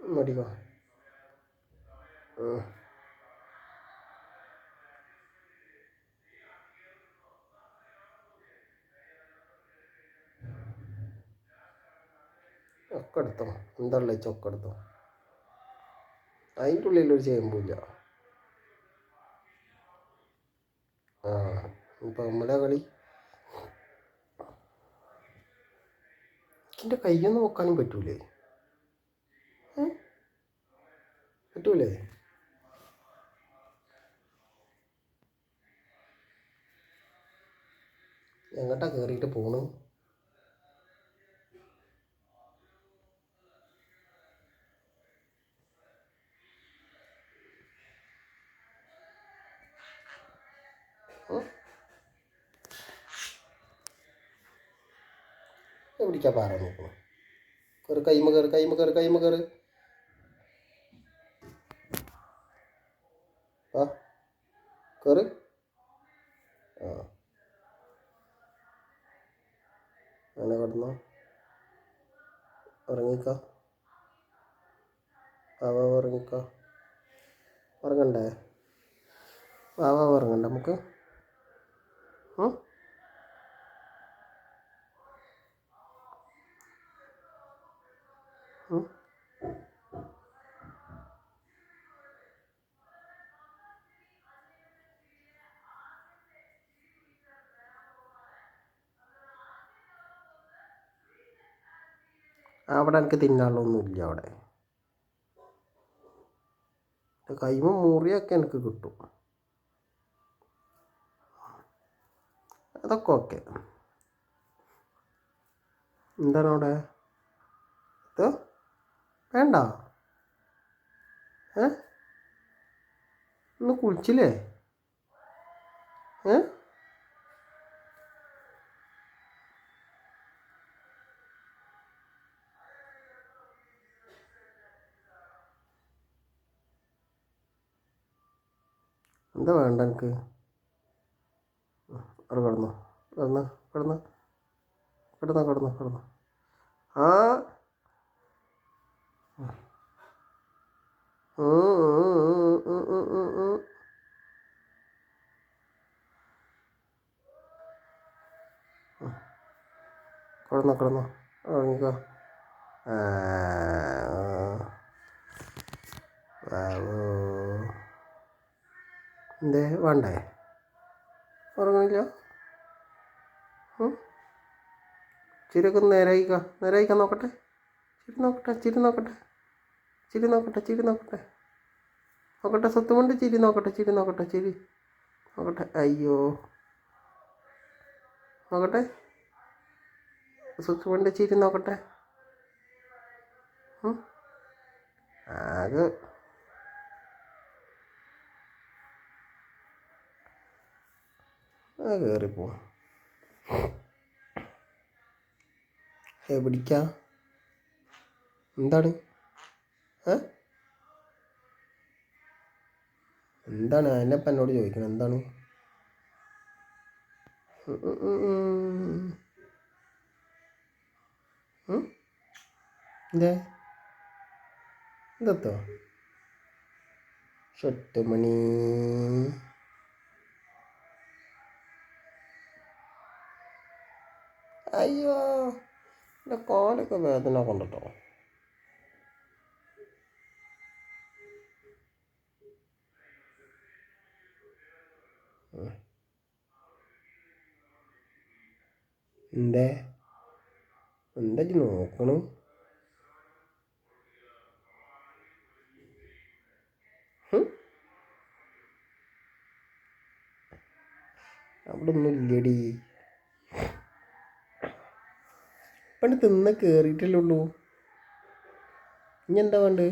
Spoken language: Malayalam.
മടിക്കോ ഒക്കെ എടുത്തോ. എന്താണല്ലേ ചൊക്കെ എടുത്തോ. അതിന്റെ ഉള്ളിൽ ഒരു ചേമ്പില്ല ആ ഇപ്പം നമ്മുടെ കളി? എന്റെ കയ്യൊന്ന് നോക്കാനും പറ്റൂലേ? പറ്റൂലേ? എങ്ങോട്ടാ കയറിയിട്ട് പോണു? എവിടേക്കാ പാറ നോക്കണം കയറി കൈമ കയറി കൈമ കയറി കൈമ കയറി ആ കയറി ആ. അങ്ങനെ കിടന്നോ. ഉറങ്ങിക്ക. ആവ ഉറങ്ങിക്ക. ഉറങ്ങണ്ടേ? ആവാ ഉറങ്ങണ്ട നമുക്ക്. ഉം? അവിടെ എനിക്ക് തിന്നാനുള്ളൊന്നുമില്ല അവിടെ. കൈമ മുറിയൊക്കെ എനിക്ക് കിട്ടും. അതൊക്കെ ഓക്കെ. എന്താണ് അവിടെ? ഇത്? വേണ്ട. ഏ? ഒന്ന് കുളിച്ചില്ലേ? ഏ? എന്താ വേണ്ട എനിക്ക്? അവിടെ കിടന്നു. കിടന്ന് കിടന്ന്. കിടന്നോ കിടന്നോ കിടന്നോ. ആ. കിടന്നോ കിടന്നോ. ഉറങ്ങിക്കോ ആ വാവോ എന്തേ വേണ്ടേ? ഉറങ്ങണില്ല? ചിരിയൊക്കെ നേരായിക്ക. നേരായിക്കാൻ നോക്കട്ടെ. ചിരി നോക്കട്ടെ ചിരി നോക്കട്ടെ. ചിരി നോക്കട്ടെ ചിരി നോക്കട്ടെ. നോക്കട്ടെ സത്യമുണ്ട് ചിരി നോക്കട്ടെ ചിരി നോക്കട്ടെ ചിരി നോക്കട്ടെ. അയ്യോ. നോക്കട്ടെ. സത്യമുണ്ട് ചിരി നോക്കട്ടെ. ഉം? കയറി പോവാം. എവിടിക്കാ എന്താണ്? ഏ? എന്താണ്? എന്നെപ്പം എന്നോട് ചോദിക്കണം. എന്താണ്? എന്തേ? എന്തത്തോ ഷെട്ട് മണി അയ്യോ എന്റെ കാലൊക്കെ വേദന കൊണ്ടിട്ടോ. എന്തേ? എന്താ നോക്കണു? അവിടെ ഒന്നും ഇല്ലടി. പണ്ട് തിന്ന് കയറിയിട്ടല്ലേ ഉള്ളൂ. ഇനി എന്താ വേണ്ടത്?